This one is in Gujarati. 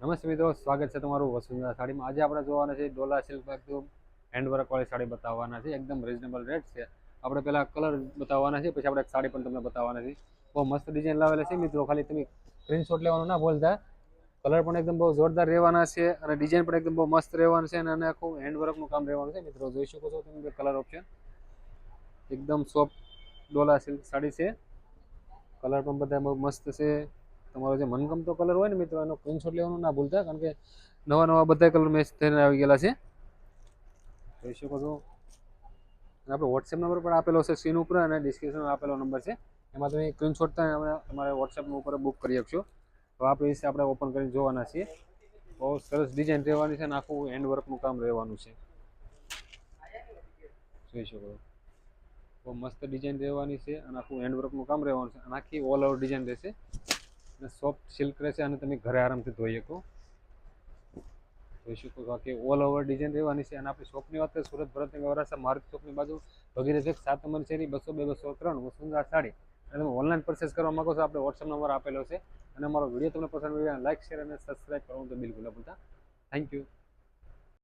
નમસ્તે મિત્રો, સ્વાગત છે તમારું વસુંધરા સાડીમાં. આજે આપણે જોવાના છે ડોલા સિલ્ક એકદમ હેન્ડવર્કવાળી સાડી બતાવવાના છે. એકદમ રિઝનેબલ રેટ છે. આપણે પહેલાં કલર બતાવવાના છે, પછી આપણે એક સાડી પણ તમને બતાવવાના છે. બહુ મસ્ત ડિઝાઇન લાવેલા છે મિત્રો. ખાલી તમે સ્ક્રીનશોટ લેવાનું ના ભૂલતા. કલર પણ એકદમ બહુ જોરદાર રહેવાના છે અને ડિઝાઇન પણ એકદમ બહુ મસ્ત રહેવાનું છે અને આખું હેન્ડવર્કનું કામ રહેવાનું છે મિત્રો. જોઈ શકો છો તમે કલર ઓપ્શન એકદમ સોફ્ટ ડોલા સિલ્ક સાડી છે. કલર પણ બધા બહુ મસ્ત છે. તમારો જે મનગમતો કલર હોય ને મિત્રો, એનો સ્ક્રીનશોટ લેવાનું, ના ભૂલતા, કારણ કે નવા નવા બધા કલર મેચ થઈને આવી ગયેલા છે. જોઈ શકો છો? આપણે વોટ્સએપ નંબર પણ આપેલો છે સ્ક્રીન ઉપર અને ડિસ્ક્રિપ્શનમાં આપેલો નંબર છે. એમાં તમે સ્ક્રીનશોટ તમારે વોટ્સએપ ઉપર બુક કરી શકશો. તો આપણે વિશે આપણે ઓપન કરીને જોવાના છીએ. બહુ સરસ ડિઝાઇન રહેવાની છે અને આખું હેન્ડવર્કનું કામ રહેવાનું છે. જોઈ શકો બહુ મસ્ત ડિઝાઇન રહેવાની છે અને આખું હેન્ડવર્કનું કામ રહેવાનું છે. અને આખી ઓલ ઓવર ડિઝાઇન રહેશે. અને સોફ્ટ સિલ્ક રહેશે અને તમે ઘરે આરામથી ધોઈ શકો. જોઈ શકો. છો કે ઓલ ઓવર ડિઝાઇન રહેવાની છે. અને આપણી શોપની વાત કરીએ, સુરત ભરતની વરાસા મારુતિ શોપની બાજુ વગેરે છે. સાત નંબર શેરી બસો બે, બસો ત્રણ, વસુંધરા સાડી. અને તમે ઓનલાઈન પરચેસ કરવા માગો છો, આપણે વોટ્સઅપ નંબર આપેલો છે. અને અમારો વીડિયો તમને પસંદ લાઈક, શેર અને સબસ્ક્રાઈબ કરવાનું તો બિલકુલ ભૂલતા. Thank you